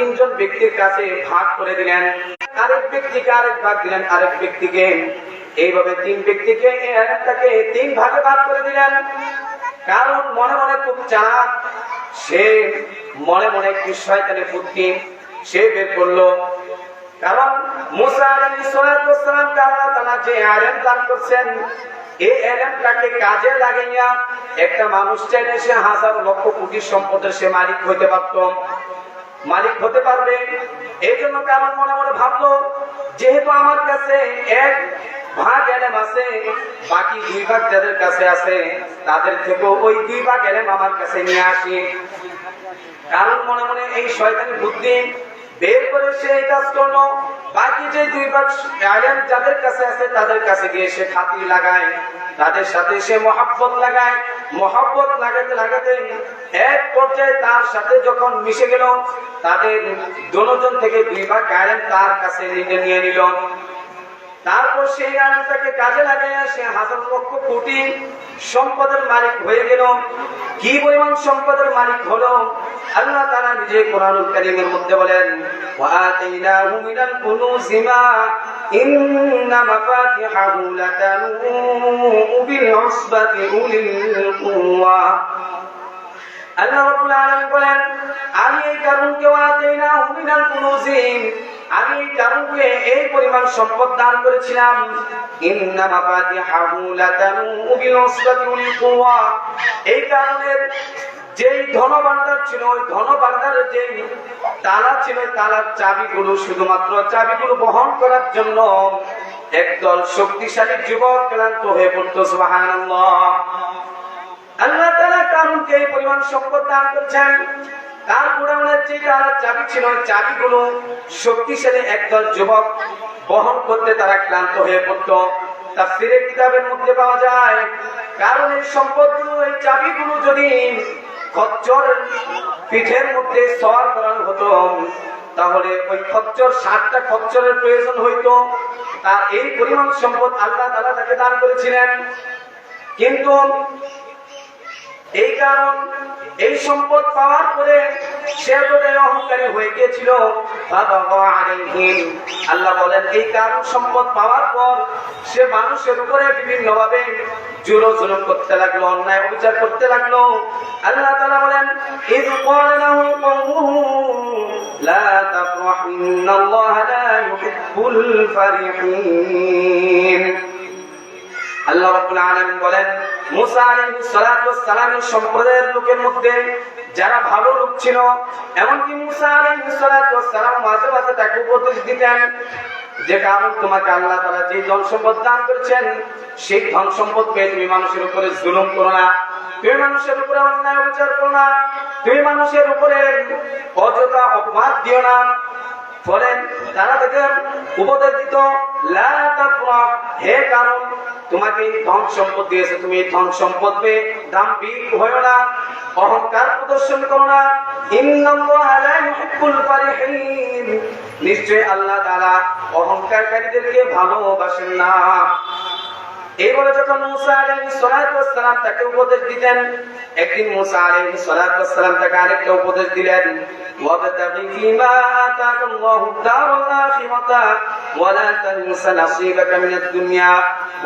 তিনজন ব্যক্তির কাছে ভাগ করে দিলেন। আরেক ব্যক্তিকে আরেক ভাগ দিলেন, আরেক ব্যক্তিকে। এইভাবে তিন ব্যক্তিকে আয়াতটাকে তিন ভাগে ভাগ করে দিলেন। কারণ মনে মনে খুব চাপ সে মনে মনে একটি শয়তানের বুদ্ধি। সে বের করল। কারণ মুসা যে আলেম দান করছেন, এই এলেমটাকে কাজে লাগাইয়া একটা মানুষ চাইলে সে হাজার লক্ষ কোটি সম্পদের সে মালিক হইতে পারত। মালিক হতে পারবে। এই জন্য আমার মনে মনে ভাবলো, যেহেতু আমার কাছে এক ভাগ এলেম আছে, বাকি দুই ভাগ যাদের কাছে আছে, তাদের থেকেও ওই দুই ভাগ এলেম আমার কাছে নিয়ে আসি। কারণ মনে মনে এই শয়তানি বুদ্ধি বের করে সে এই কাজ করল। বাকি যে দুই ভাগ যাদের কাছে আছে, তাদের কাছে গিয়ে সে খাতি লাগায়। তাদের সাথে সে মহাব্বত লাগায়। মহাব্বত লাগাতে লাগাতে এক পর্যায়ে তার সাথে যখন মিশে গেল, তাদের দুজন থেকে দুই ভাগ আলেম তার কাছে নিয়ে নিল। তারপর সেই আলমটাকে কাজে লাগাইয়া সে হাজার লক্ষ কোটি সম্পদের মালিক হয়ে গেল। কি পরিমাণ সম্পদের মালিক হলো? আল্লাহ তারা নিজে কোরআনুল কারীমের মধ্যে বলেন ইন্না আল্লাহ রাব্বুল আমি এই আমি এই এই পরিমাণ সম্পদ দান করেছিলাম। এই যেই ছিল, ওই তালা ছিল তালার চাবিগুলো শুধুমাত্র চাবিগুলো বহন করার জন্য একদল শক্তিশালী যুবক ক্লান্ত হয়ে পড়তো আল্লাহ তাআলা কারণকে এই পরিমাণ সম্পদ দান করেছেন। তার গোডাউনের যে তার চাবি ছিল চাবিগুলো শক্তিশালী একদল যুবক বহন করতে তারা ক্লান্ত হয়ে পড়ত। তাফসীরের কিতাবের মধ্যে পাওয়া যায়, কারণ এই সম্পদগুলো, এই চাবিগুলো যদি খচ্চর পিঠের মধ্যে সওয়ার করানো হতো, তাহলে ওই খচ্চর সাতটা খচ্চরের প্রয়োজন হইতো। তার এই পরিমাণ সম্পদ আল্লাহ তাআলা তাকে দান করেছিলেন। কিন্তু এই কারণ, এই সম্পদ পাওয়ার পরে সে এতটাই অহংকারী হয়ে গিয়েছিল। আল্লাহ বলেন, এই কারণ সম্পদ পাওয়ার পর সে মানুষের উপরে বিভিন্ন ভাবে জুলো জুলুম করতে লাগল, অন্যায় অবিচার করতে লাগল। আল্লাহ তাআলা বলেন তাফরাহ ইন্নাল্লাহা লা ইউহিব্বুল ফারিহিন। আল্লাহ রাব্বুল আলামিন বলেন মুসা সম্প্রদায়ের লোকের মধ্যে যারা ভালো লোক ছিল, এমনকি মুসা সালাম মাঝে মাঝে তাকে উপদেশ দিতেন যে, কারণ তাআলা যে ধন সম্পদ দান করেছেন, সেই ধন তুমি মানুষের উপরে জুলুম করো না। তুমি মানুষের উপরে অন্যায় বিচার করো না। তুমি মানুষের উপরে অযথা অপবাদ দিও না। ফলে তারা তাকে উপদেশ দিত হে কারণ, তোমাকে ধন সম্পদ দিয়েছে, তুমি ধন সম্পদ পেয়ে দাম্ভিক হয়েও না, অহংকার প্রদর্শন করো না। নিশ্চয় আল্লাহ তারা অহংকারকারীদেরকে ভালোবাসেন না। এই যখন মুসা আলাইহিস সালাম তাকে উপদেশ দিতেন একদিন মুসা আলাইহিস সালাম তাকে আরেকটা উপদেশ দিলেন, ওয়াবতাগি ফীমা আতাকা আল্লাহু দারুল আখিরাতা ওয়া লা তানসা দুনিয়া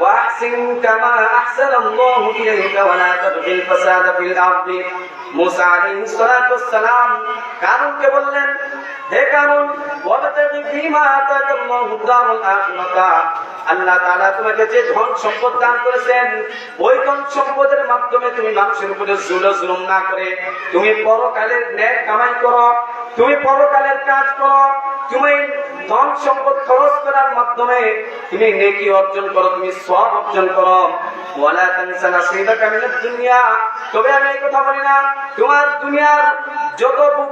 ওয়া আহসিন কামা আহসানা আল্লাহু ইলাইকা ওয়া লা তাবগিল ফাসাদা ফিল আরদি মুসা আলাইহিস সালাম কারণকে বললেন, হে কারণ ওয়াবতাগি ফীমা আল্লাহ তারা তোমাকে যে ধন সম্পদ দান করেছেন, ওই ধন সম্পদের মাধ্যমে তুমি মানুষের উপরে জুল জুলুম না করে তুমি পরকালের ন্যায় কামাই করো, তুমি পরকালের কাজ করো, তুমি ধন সম্পদ খরচ করার মাধ্যমে তুমি নেকি অর্জন করো, তুমি সব অর্জন করো। ওয়ালা তানসা দুনিয়া। তবে আমি এই কথা বলি না, তোমার দুনিয়ার যত বুক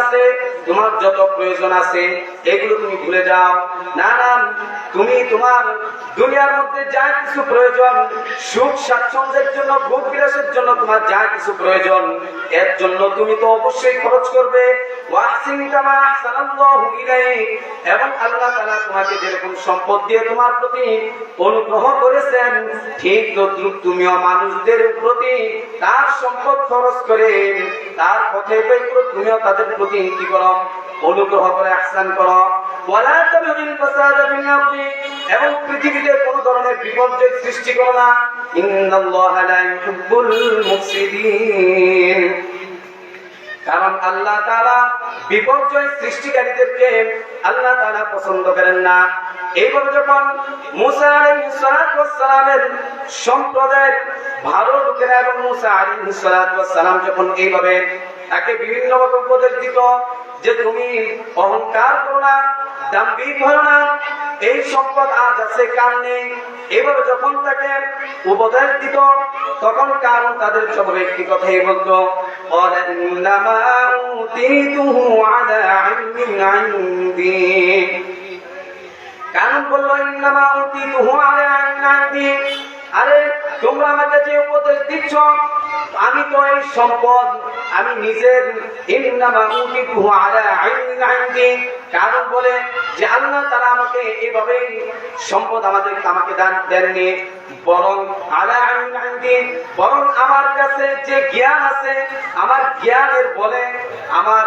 আছে, তোমার যত প্রয়োজন আছে, এগুলো তুমি ভুলে যাও। না না, তুমি তোমার দুনিয়ার মধ্যে যা কিছু প্রয়োজন, সুখ, স্বাচ্ছন্দ্যের জন্য জন্য তোমার যা কিছু প্রয়োজন, এর জন্য তুমি তো অবশ্যই খরচ করবে। এবং আল্লাহ তাআলা তোমাকে যেরকম সম্পদ দিয়ে তোমার প্রতি অনুগ্রহ করেছেন, ঠিক মানুষদের প্রতি তার সম্পদ খরচ করে, তার পথে তুমিও তাদের প্রতি কি করো? অনুগ্রহ করে করো। এবং পৃথিবীতে কোনো ধরনের বিপর্যয় সৃষ্টি করো না। কারণ আল্লাহ তাআলা বিপর্যয় সৃষ্টিকারীদেরকে আল্লাহ তাআলা পছন্দ করেন না। এইভাবে যখন মুসা আলাইহিস সালাতু ওয়াস সালামের সম্প্রদায়ের ভালো লোকেরা এবং মুসা আলাইহিস সালাতু ওয়াস সালাম যখন এইভাবে তাকে বিভিন্ন রকম উপদেশ দিত যে তুমি অহংকার করো না দাম্ভিক হও না এই সম্পদ আজ আছে কার নেই এভাবে যখন তাকে উপদেশ দিত তখন কারণ তাদের সবাই একটি কথাই বলতো قال কারণ আইনাদি আরে, তোমরা উপদেশ দিচ্ছ। আমি তো এই সম্পদ, আমি নিজের কারণ বলে যে আল্লাহ তারা আমাকে এইভাবে সম্পদ আমাদের আমাকে দান দেননি। বরং আমার কাছে যে জ্ঞান আছে, আমার জ্ঞানের বলে, আমার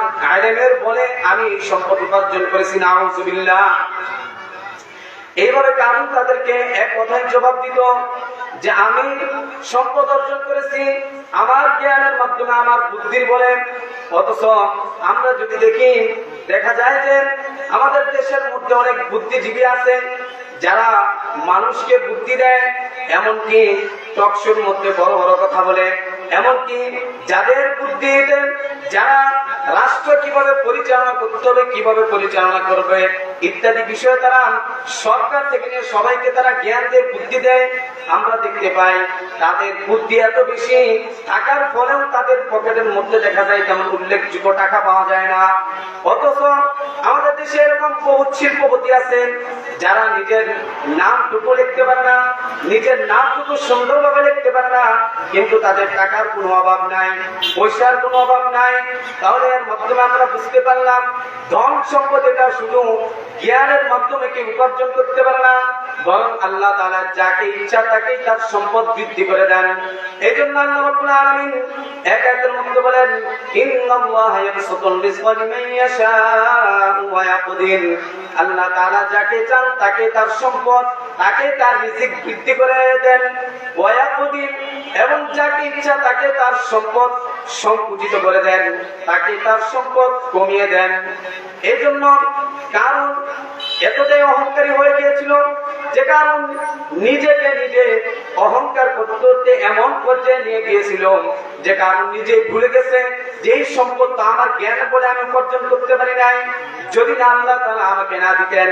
বলে আমি এই সম্পদ উপার্জন করেছি। নাউজুবিল্লাহ। এইভাবে কারণ তাদেরকে এক কথায় জবাব দিত যে আমি সম্পদ অর্জন করেছি, আমার জ্ঞানের মাধ্যমে আমার বুদ্ধির বলে। অথচ আমরা যদি দেখি, দেখা যায় যে আমাদের দেশের মধ্যে অনেক বুদ্ধিজীবী আছে, যারা মানুষকে বুদ্ধি দেয়, এমনকি টকশোর মধ্যে বড় বড় কথা বলে। এমনকি যাদের বুদ্ধি বুদ্ধিতে যারা রাষ্ট্র কীভাবে পরিচালনা করতে হবে, কীভাবে পরিচালনা করবে ইত্যাদি বিষয়ে তারা সরকার থেকে নিয়ে সবাইকে তারা জ্ঞান দিয়ে, বুদ্ধি দেয়। আমরা দেখতে পাই তাদের বুদ্ধি এত বেশি থাকার ফলেও তাদের পকেটের মধ্যে দেখা যায় তেমন উল্লেখযোগ্য টাকা পাওয়া যায় না। অথচ আমাদের দেশে এরকম বহু শিল্পপতি আছেন, যারা নিজের নামটুকু লিখতে পারে না, নিজের নামটুকু সুন্দরভাবে লিখতে পারে না, কিন্তু তাদের টাকার কোনো অভাব নাই, পয়সার কোনো অভাব নাই। তাহলে এর মাধ্যমে আমরা বুঝতে পারলাম, ধন সম্পদ এটা শুধু জ্ঞানের মাধ্যমে কি উপার্জন করতে পারে না, বরং আল্লাহ তাআলা যাকে ইচ্ছা তাকেই তার সম্পদ বৃদ্ধি করে দেন। এই জন্য আল্লাহ রাব্বুল আলামিন এক একের মধ্যে বলেন, ইন্নাল্লাহ ইয়াবসুতুর রিজকা লিমান ওয়া ইয়াকদির। আল্লাহ তাআলা যাকে চান তাকে তার সম্পদ তাকে তার রিজিক বৃদ্ধি করে দেন। ওয়া ইয়াকদির এবং যাকে ইচ্ছা তাকে তার সম্পদ সংকুচিত করে দেন, তাকে তার সম্পদ কমিয়ে দেন। এই জন্য কারণ এতটাই অহংকারী হয়ে গিয়েছিল যে কারণ নিজেকে নিজে অহংকার করতে এমন পর্যায়ে নিয়ে গিয়েছিল যে কারণ নিজে ভুলে গেছে যে এই সম্পদ আমার জ্ঞান বলে আমি উপার্জন করতে পারি নাই। যদি না আল্লাহ তারা আমাকে না দিতেন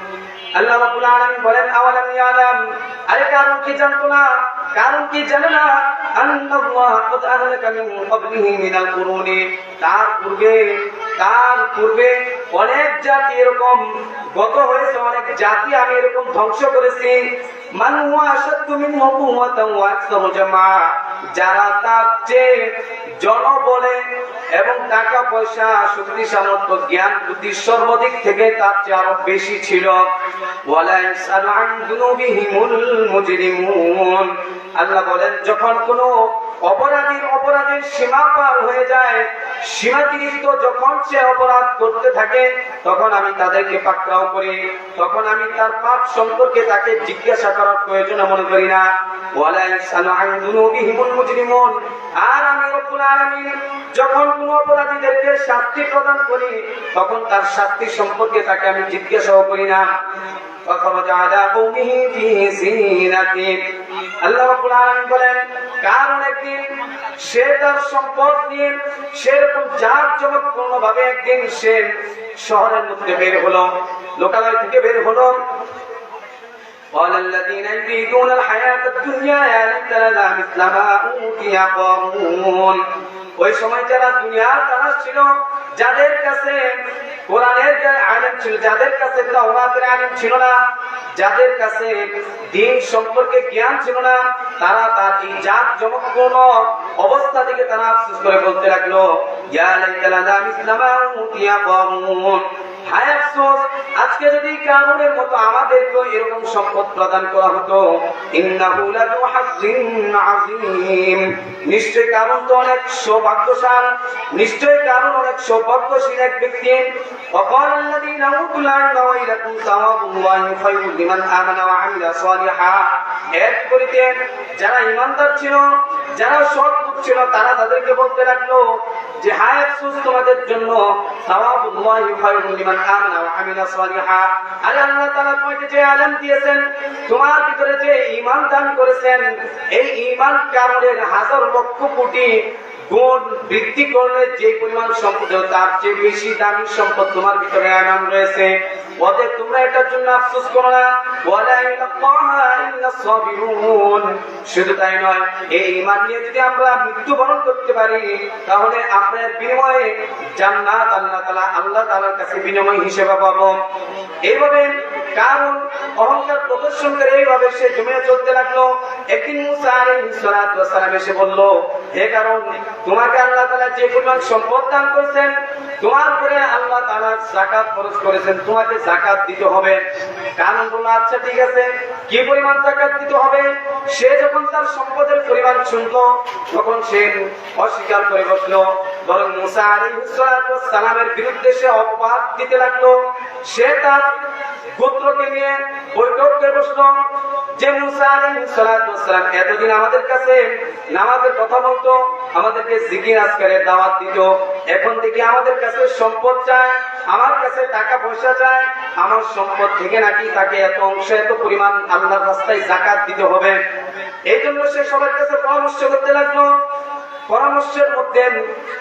আল্লাহ রাব্বুল আলামিন বলেন আরে, কারণ কি জানতো না? কারণ কি জানে না? আন্নাল্লাহ কদ আহলাকা তার পূর্বে তার পূর্বে অনেক জাতি এরকম গত হয়েছে, অনেক জাতি আমি এরকম ধ্বংস করেছি। মান হুয়া আশাদ্দু মিনহু কুওয়াতান ওয়া যারা তার চেয়ে জনবলে এবং টাকা পয়সা শক্তি সামর্থ্য, জ্ঞান, বুদ্ধি সর্বদিক থেকে তার চেয়ে আরও বেশি ছিল। আল্লাহ বলেন, যখন কোনো অপরাধীর অপরাধের সীমা পার হয়ে যায়। সীমাতিরিক্ত যখন সে অপরাধ করতে থাকে, তখন আমি তাদেরকে পাকড়াও করি। তখন আমি তার পাপ সম্পর্কে তাকে জিজ্ঞাসা করার প্রয়োজন মনে করি না। আর আমি যখন কোন অপরাধীদেরকে শাস্তি প্রদান করি, তখন তার শাস্তি সম্পর্কে তাকে আমি জিজ্ঞাসাও করি না। আল্লাহ বলেন কারণ একদিন সে তার সম্পদ নিয়ে সেরকম যার জমকপূর্ণ ভাবে একদিন সে শহরের মধ্যে বের হলো লোকালয় থেকে বের হলো قال الذين يريدون الحياة الدنيا يا ليت لنا مثل ما أوتي قارون ওই সময় যারা দুনিয়ার তারা ছিল যাদের কাছে কোরআনের যে আলেম ছিল যাদের কাছে তাওরাতের আলেম ছিল না যাদের কাছে দিন সম্পর্কে জ্ঞান ছিল না, তারা তার এই জাত জমকপূর্ণ অবস্থা থেকে তারা আফসোস করে বলতে লাগল হায় আজকে যদি কারণের মতো আমাদেরকেও এরকম সম্পদ প্রদান করা হতো নিশ্চয় কারণ তো অনেক সৌভাগ্যশাল, নিশ্চয় কারণ অনেক সৌভাগ্যশীল এক ব্যক্তি। যারা ইমানদার ছিল, যারা সব লোক ছিল তারা তাদেরকে বলতে লাগল যে, হায় তোমাদের জন্য সাওয়াবুল্লাহি খায়রুল লিমান আমানা ওয়া আমিলা সালিহা। আল্লাহ তাআলা তোমাকে যে আলেম দিয়েছেন, তোমার ভিতরে যে ঈমান দান করেছেন, এই ঈমান কামলের হাজার লক্ষ কোটি গুণ বৃদ্ধি করলে যে পরিমাণ সম্পদ, তার চেয়ে বেশি দামি সম্পদ তোমার ভিতরে আনাম রয়েছে। অতএব তোমরা এটার জন্য আফসোস করো না। শুধু তাই নয়, এই ঈমান নিয়ে যদি আমরা মৃত্যুবরণ করতে পারি, তাহলে আপনার বিনিময়ে জান্নাত আল্লাহ তাআলা আল্লাহ তালার কাছে বিনিময় হিসেবে পাবো। এইভাবে কারণ অহংকার প্রদর্শন করে এইভাবে সে জমিয়ে চলতে লাগল। একদিন মুসা আলাইহিস সালাতু ওয়াস সালাম এসে বলল, হে কারণ, তোমাকে আল্লাহ তাআলা যে পরিমাণ সম্পদ দান করেছেন, তোমার উপরে আল্লাহ তাআলা যাকাত ফরজ করেছেন, তোমাকে যাকাত দিতে হবে। কারণ বলল আচ্ছা ঠিক আছে, কি পরিমাণ যাকাত দিতে হবে? সে যখন তার সম্পদের পরিমাণ শুনলো, তখন সে অস্বীকার করে বসল। বরং মুসা সালামের বিরুদ্ধে সে অপবাদ দিতে লাগল। সে তার গোত্রকে নিয়ে বৈঠক করে বসল যে মুসা আলাইহিস এতদিন আমাদের কাছে নামাজের কথা বলতো, আমাদেরকে জিকির আজকারের দাওয়াত দিত। এখন থেকে আমাদের কাছে সম্পদ চায়, আমার কাছে টাকা পয়সা চায়, আমার সম্পদ থেকে নাকি তাকে এত অংশ, এত পরিমাণ আল্লাহর রাস্তায় জাকাত দিতে হবে। এই জন্য সে সবার কাছে পরামর্শ করতে লাগল। পরামর্শের মধ্যে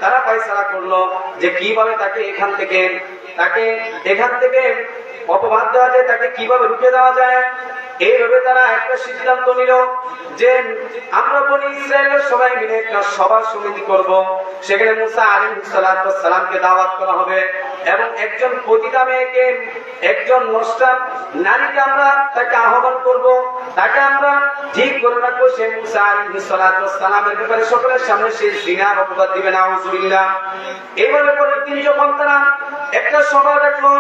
তারা ফয়সালা করল যে কীভাবে তাকে এখান থেকে, তাকে এখান থেকে অপবাদ দেওয়া যায়, তাকে কীভাবে রুখে দেওয়া যায়? এইভাবে তারা একটা সিদ্ধান্ত নিল যে আমরা বলি ইসরায়েলের সবাই মিলে একটা সভা সমিতি করব। সেখানে মুসা আলিম সালামকে দাওয়াত করা হবে। এবং একজন পতিতা মেয়েকে, একজন নষ্টাম নারীকে আমরা তাকে আহ্বান করব। তাকে আমরা ঠিক করে রাখব সে সালামের ব্যাপারে। সকলের সামনে সে জিনার অপবাদ দিবে না হুজুরিল্লাহ এইভাবে পরের দিন যখন তারা একটা সভা ডাকলো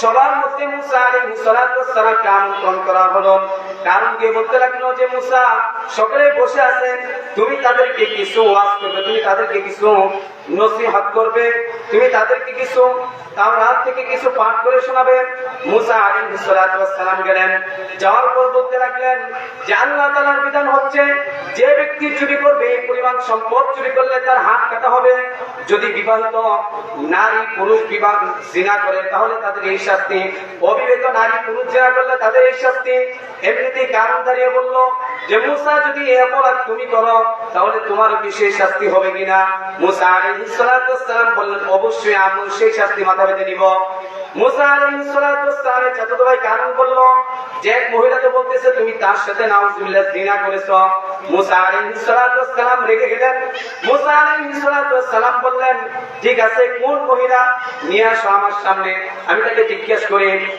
সবার মধ্যে মুসা আলী সালামকে আমন্ত্রণ করা হলো। কারণ গিয়ে বলতে লাগল যে, মুসা, সকলে বসে আছেন, তুমি তাদেরকে কিছু ওয়াজ করবে, তুমি তাদেরকে কিছু নসিহত করবে। তুমি তাদেরকে কিছু তার রাত থেকে কিছু পাঠ করে শোনাবে। মুসা আলী সালাম গেলেন। যাওয়ার পর বলতে লাগলেন যে আল্লাহ তালার বিধান হচ্ছে, যে ব্যক্তি চুরি করবে, এই পরিমাণ সম্পদ চুরি করলে তার হাত কাটা হবে। যদি বিবাহিত নারী পুরুষ বিবাহ জিনা করে, তাহলে তাদের এই শাস্তি। অবিবাহিত নারী পুরুষ জিনা করলে তাদের এই শাস্তি। এমনিতেই কারণ দাঁড়িয়ে বলল যে মুসা, যদি অপরাধ তুমি করো, তাহলে তোমার শাস্তি হবে কিনা? মুসা বললেন, অবশ্যই আমি সেই শাস্তি মাথা বেঁধে নিব। যে বলতেছে, তুমি তার সাথে করেছ। বললেন, ঠিক আছে, কোন মহিলা নিয়ে আসো আমার সামনে? আমি তাকে জিজ্ঞেস করি।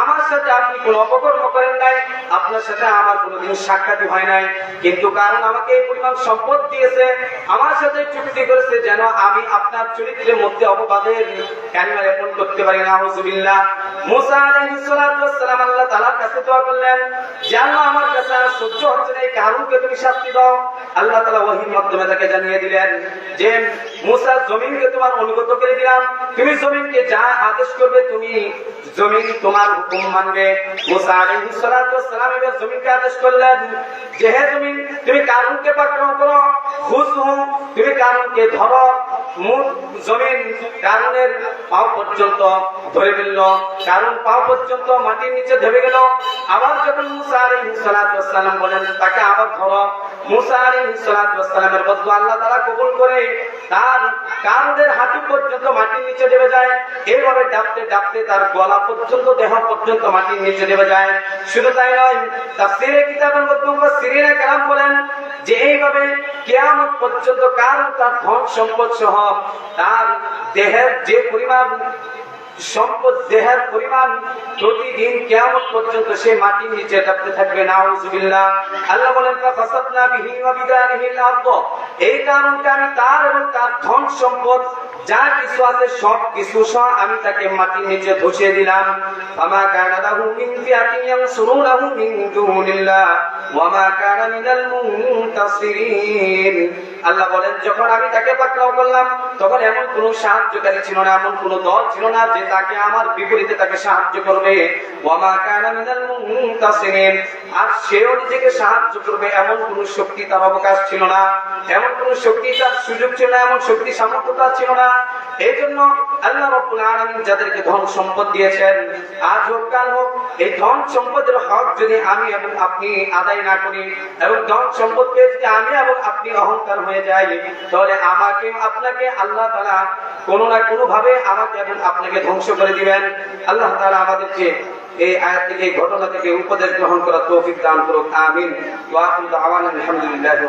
আমার সাথে আপনি কোন অপকর্ম করেন নাই, আপনার সাথে আমার কোনোদিন সাক্ষাৎ হয় নাই। কিন্তু কারণ আমাকে এই পরিমাণ সম্পদ দিয়েছে, আমার সাথে চুক্তি করেছে যেন আমি আপনার চরিত্রের মধ্যে অপবাদের কালিমা লেপন করতে পারি না। হুজুবিল্লাহ আল্লাহ তাআলা ওহীর মাধ্যমে তাকে জানিয়ে দিলেন যে মুসা জমিনকে তোমার অনুগত করে দিলাম। তুমি জমিনকে যা আদেশ করবে, তুমি জমিন তোমার হুকুম মানবে। মুসা আলাইহিস সালাতু ওয়াস সালাম এবার জমিনকে আদেশ করলেন যে, হে জমিন, তুমি কারণকে পাকড়াও করো খুশ তুমি কারণকে ধরো মুখ জমিন কারণের পাও পর্যন্ত ধরে ফেলল। কারণ পাও পর্যন্ত মাটির নিচে ধরে গেল। আবার যখন মুসা সালাম বলেন, তাকে আবার ধরো। মুসা সালামের বদল আল্লাহ তাআলা কবুল করে তার কারণের হাঁটু পর্যন্ত মাটির নিচে দেবে যায়। এইভাবে ডাবতে ডাবতে তার গলা পর্যন্ত, দেহ পর্যন্ত মাটির নিচে দেবে যায়। শুধু তাই নয়, তাফসীরে কিতাবের মধ্যে মুফাসসিরিনে কেরাম বলেন যে এইভাবে কিয়ামত পর্যন্ত কারণ তার ধন সম্পদ সহ তার দেহের যে পরিমাণ সম্পদ দেহের পরিমাণ প্রতিদিন কেয়ামত পর্যন্ত সে মাটির নিচে ডাবতে থাকবে, নাউজুবিল্লাহ। আল্লাহ বলেন আরদ। এই কারণটা আমি তার এবং তার ধন সম্পদ, যা কিছু আছে সব কিছু আমি তাকে মাটির নিচে ধসিয়ে দিলাম। আমা কানা মিন ফিয়াতিন মিন দুনিল্লাহ। ওয়া মা কানা মিনাল মুনতাসিরিন। আল্লাহ বলেন, যখন আমি তাকে পাকড়াও করলাম, তখন এমন কোন সাহায্যকারী ছিল না, এমন কোন দল ছিল না যে তাকে আমার বিপরীতে তাকে সাহায্য করবে। আর সেও নিজেকে সাহায্য করবে, এমন কোন শক্তি তার অবকাশ ছিল না, এমন কোন শক্তি তার সুযোগ ছিল না, এমন শক্তি সামর্থ্য তার ছিল না। এই জন্য আল্লাহ রব্বুল আলামিন যাদেরকে ধন সম্পদ দিয়েছেন, আজ হোক, কাল হোক, এই ধন সম্পদের হক যদি আমি এবং আপনি আদায় না করি, এবং ধন সম্পদ পেয়ে যদি আমি এবং আপনি অহংকার হয়ে যাই তাহলে আমাকে, আপনাকে আল্লাহ তালা কোনো না কোনো ভাবে আমাকে এবং আপনাকে ধ্বংস করে দিবেন। আল্লাহ তালা আমাদেরকে এই আয়াত থেকে ঘটনা থেকে উপদেশ গ্রহণ করা তৌফিক দান করুক। আমিন। আলহামদুলিল্লাহি